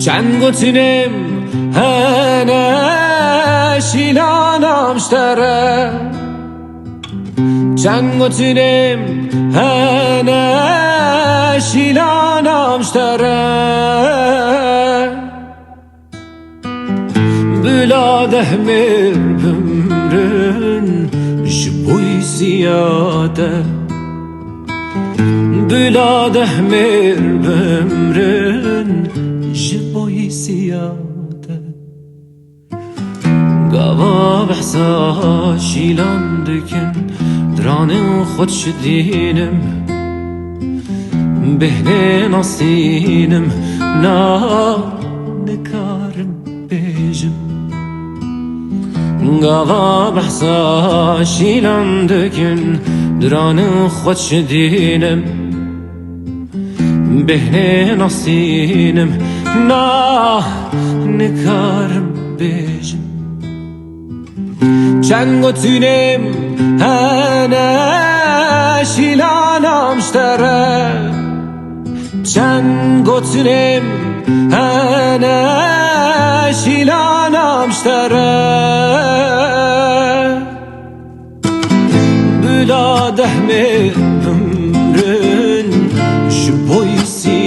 چند گوتینم هنه شیلانم شتره چند گوتینم هنه شیلانم شتره بلاده مر بمرن جبوی زیاده بلاده مر بمرن جبوی زیاده قوا بحسا شیلان دکن دران خود شدینم بهنه ناسینم نا نکارم بیجم قوا بحسا شیلان دکن دران خود شدینم بهنه No, ne karım bejim Qenë gotynim Hene shilanam shtere Qenë gotynim Hene shilanam shtere Bëla dehme ömrün Shë boj si